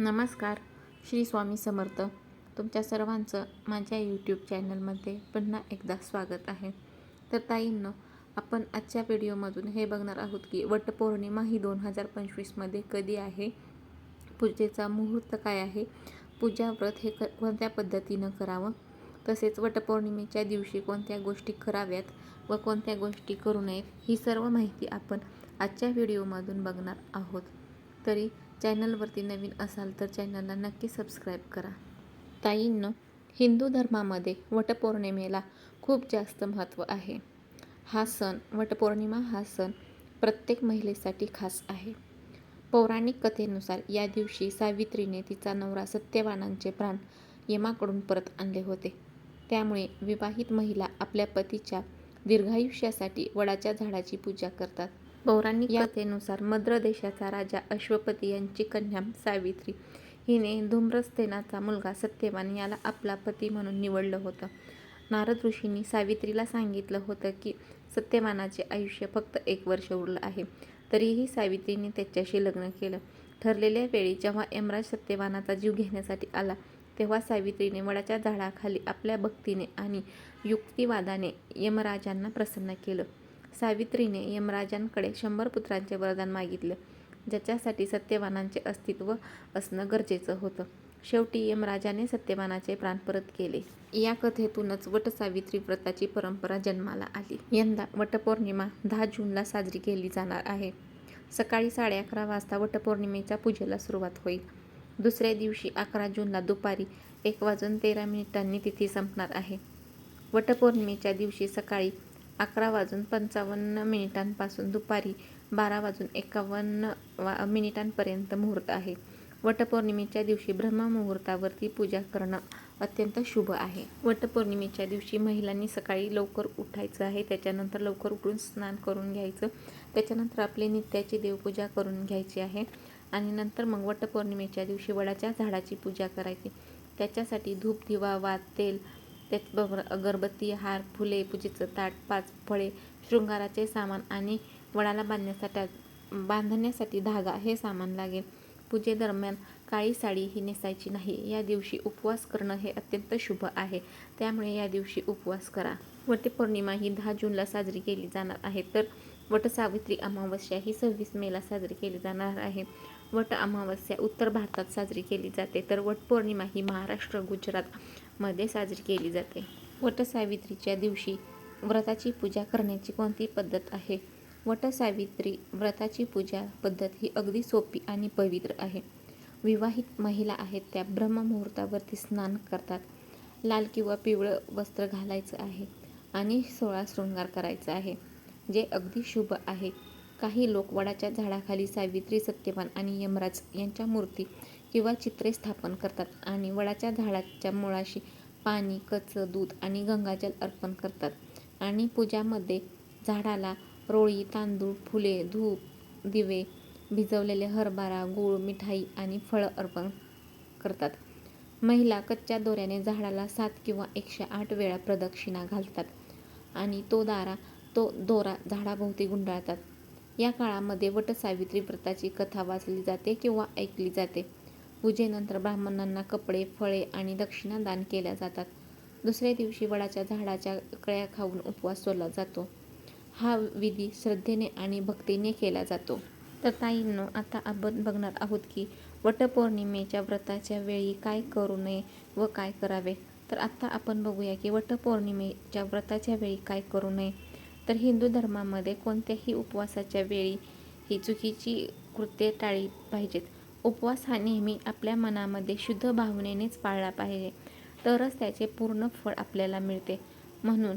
नमस्कार श्री स्वामी समर्थ. तुमच्या सर्वांचं माझ्या यूट्यूब चॅनलमध्ये पुन्हा एकदा स्वागत आहे. तर ताईंनो आपण आजच्या व्हिडिओमधून हे बघणार आहोत की वटपौर्णिमा ही दोन हजार पंचवीसमध्ये कधी आहे? पूजेचा मुहूर्त काय आहे? पूजा व्रत हे क कोणत्या पद्धतीनं करावं? तसेच वटपौर्णिमेच्या दिवशी कोणत्या गोष्टी कराव्यात व कोणत्या गोष्टी करू नयेत ही सर्व माहिती आपण आजच्या व्हिडिओमधून बघणार आहोत. तरी चॅनलवरती नवीन असाल तर चॅनलला नक्की सबस्क्राईब करा. ताईंनो हिंदू धर्मामध्ये वटपौर्णिमेला खूप जास्त महत्त्व आहे. हा सण वटपौर्णिमा हा सण प्रत्येक महिलेसाठी खास आहे. पौराणिक कथेनुसार या दिवशी सावित्रीने तिचा नवरा सत्यवानांचे प्राण यमाकडून परत आणले होते. त्यामुळे विवाहित महिला आपल्या पतीच्या दीर्घायुष्यासाठी वडाच्या झाडाची पूजा करतात. पौराणिक कथेनुसार मद्र देशाचा राजा अश्वपती यांची कन्या सावित्री हिने धूम्रसेनाचा मुलगा सत्यवान याला आपला पती म्हणून निवडलं होतं. नारद ऋषींनी सावित्रीला सांगितलं होतं की सत्यवानाचे आयुष्य फक्त एक वर्ष उरलं आहे. तरीही सावित्रीने त्याच्याशी लग्न केलं. ठरलेल्या वेळी जेव्हा यमराज सत्यवानाचा जीव घेण्यासाठी आला तेव्हा सावित्रीने वडाच्या झाडाखाली आपल्या भक्तीने आणि युक्तिवादाने यमराजांना प्रसन्न केलं. सावित्रीने यमराजांकडे शंभर पुत्रांचे वरदान मागितले ज्याच्यासाठी सत्यवानांचे अस्तित्व असणं गरजेचं होतं. शेवटी यमराजाने सत्यवानाचे प्राण परत केले. या कथेतूनच वटसावित्री व्रताची परंपरा जन्माला आली. यंदा वटपौर्णिमा दहा जूनला साजरी केली जाणार आहे. सकाळी साडे अकरा वाजता वटपौर्णिमेच्या पूजेला सुरुवात होईल. दुसऱ्या दिवशी अकरा जूनला दुपारी एक वाजून तेरा मिनिटांनी तिथी संपणार आहे. वटपौर्णिमेच्या दिवशी सकाळी अकरा वाजून पंचावन्न मिनिटांपासून दुपारी बारा वाजून एकावन्न वा मिनिटांपर्यंत मुहूर्त आहे. वटपौर्णिमेच्या दिवशी ब्रह्ममुहूर्तावरती पूजा करणं अत्यंत शुभ आहे. वटपौर्णिमेच्या दिवशी महिलांनी सकाळी लवकर उठायचं आहे. त्याच्यानंतर लवकर उठून स्नान करून घ्यायचं. त्याच्यानंतर आपली नित्याची देवपूजा करून घ्यायची आहे. आणि नंतर मग वटपौर्णिमेच्या दिवशी वडाच्या झाडाची पूजा करायची. त्याच्यासाठी धूप दिवा वात तेल त्याचबरोबर अगरबत्ती हार फुले पूजेचं ताट पाच फळे शृंगाराचे सामान आणि वडाला बांधण्यासाठी बांधण्यासाठी धागा हे सामान लागेल. पूजेदरम्यान काळी साडी ही नेसायची नाही. या दिवशी उपवास करणं हे अत्यंत शुभ आहे. त्यामुळे या दिवशी उपवास करा. वटपौर्णिमा ही दहा जूनला साजरी केली जाणार आहे. तर वटसावित्री अमावस्या ही सव्वीस मेला साजरी केली जाणार आहे. वट अमावस्या उत्तर भारतात साजरी केली जाते. तर वटपौर्णिमा ही महाराष्ट्र गुजरात मध्ये साजरी केली जाते. वटसावित्रीच्या दिवशी व्रताची पूजा करण्याची कोणती पद्धत आहे? वटसावित्री व्रताची पूजा पद्धत ही अगदी सोपी आणि पवित्र आहे. विवाहित महिला आहेत त्या ब्रह्ममुहूर्तावरती स्नान करतात. लाल किंवा पिवळं वस्त्र घालायचं आहे आणि सोळा शृंगार करायचा आहे जे अगदी शुभ आहे. काही लोक वडाच्या झाडाखाली सावित्री सत्यवान आणि यमराज यांच्या मूर्ती किंवा चित्रे स्थापन करतात आणि वडाच्या झाडाच्या मुळाशी पाणी कचं दूध आणि गंगाजल अर्पण करतात. आणि पूजामध्ये झाडाला रोळी तांदूळ फुले धूप दिवे भिजवलेले हरभरा गूळ मिठाई आणि फळं अर्पण करतात. महिला कच्च्या दोऱ्याने झाडाला सात किंवा एकशे आठ वेळा प्रदक्षिणा घालतात आणि तो दारा तो दोरा झाडाभोवती गुंडाळतात. या काळामध्ये वटसावित्री व्रताची कथा वाचली जाते किंवा ऐकली जाते. पूजेनंतर ब्राह्मणांना कपडे फळे आणि दक्षिणा दान केल्या जातात. दुसऱ्या दिवशी वडाच्या झाडाच्या कळ्या खाऊन उपवास सोडला जातो. हा विधी श्रद्धेने आणि भक्तीने केला जातो. तर ताईंनो आता आपण बघणार आहोत की वटपौर्णिमेच्या व्रताच्या वेळी काय करू नये व काय करावे. तर आत्ता आपण बघूया की वटपौर्णिमेच्या व्रताच्या वेळी काय करू नये. तर हिंदू धर्मामध्ये कोणत्याही उपवासाच्या वेळी ही चुकीची कृत्ये टाळली पाहिजेत. उपवास हा नेहमी आपल्या मनामध्ये शुद्ध भावनेनेच पाळला पाहिजे. तरच त्याचे पूर्ण फळ आपल्याला मिळते. म्हणून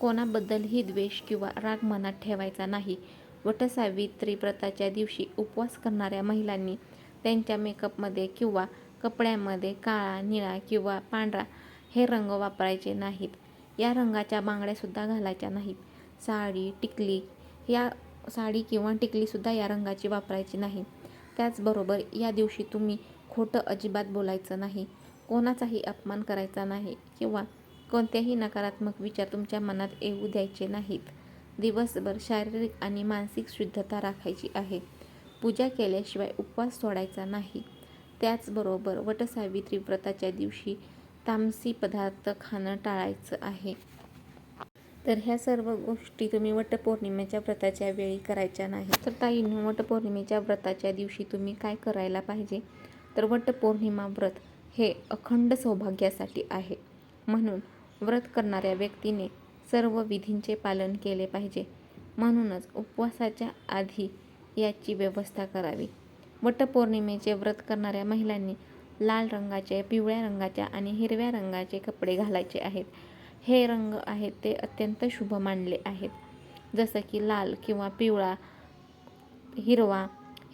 कोणाबद्दलही द्वेष किंवा राग मनात ठेवायचा नाही. वटसावित्री व्रताच्या दिवशी उपवास करणाऱ्या महिलांनी त्यांच्या मेकअपमध्ये किंवा कपड्यांमध्ये काळा निळा किंवा पांढरा हे रंग वापरायचे नाहीत. या रंगाच्या बांगड्यासुद्धा घालायच्या नाहीत. साडी टिकली या साडी किंवा टिकलीसुद्धा या रंगाची वापरायची नाही. त्याचबरोबर या दिवशी तुम्ही खोटं अजिबात बोलायचं नाही कोणाचाही अपमान करायचा नाही किंवा कोणत्याही नकारात्मक विचार तुमच्या मनात येऊ द्यायचे नाहीत. दिवसभर शारीरिक आणि मानसिक शुद्धता राखायची आहे. पूजा केल्याशिवाय उपवास सोडायचा नाही. त्याचबरोबर वटसावित्री व्रताच्या दिवशी तामसी पदार्थ खाणं टाळायचं आहे. तर ह्या सर्व गोष्टी तुम्ही वटपौर्णिमेच्या व्रताच्या वेळी करायच्या नाही तर ताईंनो वटपौर्णिमेच्या व्रताच्या दिवशी तुम्ही काय करायला पाहिजे? तर वटपौर्णिमा व्रत हे अखंड सौभाग्यासाठी आहे. म्हणून व्रत करणाऱ्या व्यक्तीने सर्व विधींचे पालन केले पाहिजे. म्हणूनच उपवासाच्या आधी याची व्यवस्था करावी. वटपौर्णिमेचे व्रत करणाऱ्या महिलांनी लाल रंगाचे पिवळ्या रंगाच्या आणि हिरव्या रंगाचे कपडे घालायचे आहेत. हे रंग आहेत ते अत्यंत शुभ मानले आहेत. जसं की लाल किंवा पिवळा हिरवा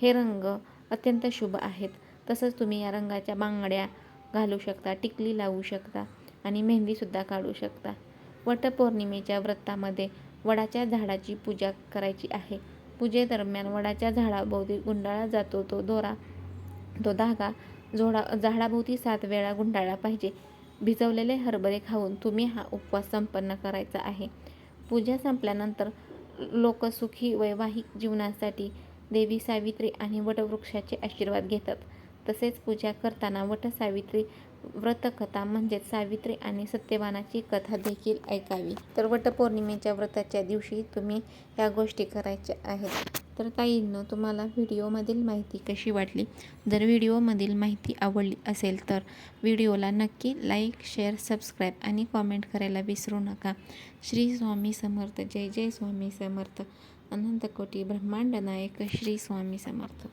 हे रंग अत्यंत शुभ आहेत. तसंच तुम्ही या रंगाच्या बांगड्या घालू शकता टिकली लावू शकता आणि मेहंदीसुद्धा काढू शकता. वटपौर्णिमेच्या व्रतामध्ये वडाच्या झाडाची पूजा करायची आहे. पूजेदरम्यान वडाच्या झाडाभोवती गुंडाळा जातो तो दोरा तो धागा जोडा झाडाभोवती सात वेळा गुंडाळला पाहिजे. भिजवलेले हरभरे खाऊन तुम्ही हा उपवास संपन्न करायचा आहे. पूजा संपल्यानंतर लोक सुखी वैवाहिक जीवनासाठी देवी सावित्री आणि वटवृक्षाचे आशीर्वाद घेतात. तसेच पूजा करताना वटसावित्री व्रतकथा म्हणजेच सावित्री आणि सत्यवानाची कथा देखील ऐकावी. तर वटपौर्णिमेच्या व्रताच्या दिवशी तुम्ही या गोष्टी करायच्या आहेत. तर ताईंनो तुम्हाला व्हिडिओमधील माहिती कशी वाटली? जर व्हिडिओमधील माहिती आवडली असेल तर व्हिडिओला नक्की लाईक शेअर सबस्क्राईब आणि कॉमेंट करायला विसरू नका. श्री स्वामी समर्थ. जय जय स्वामी समर्थ. अनंतकोटी ब्रह्मांड नायक श्री स्वामी समर्थ.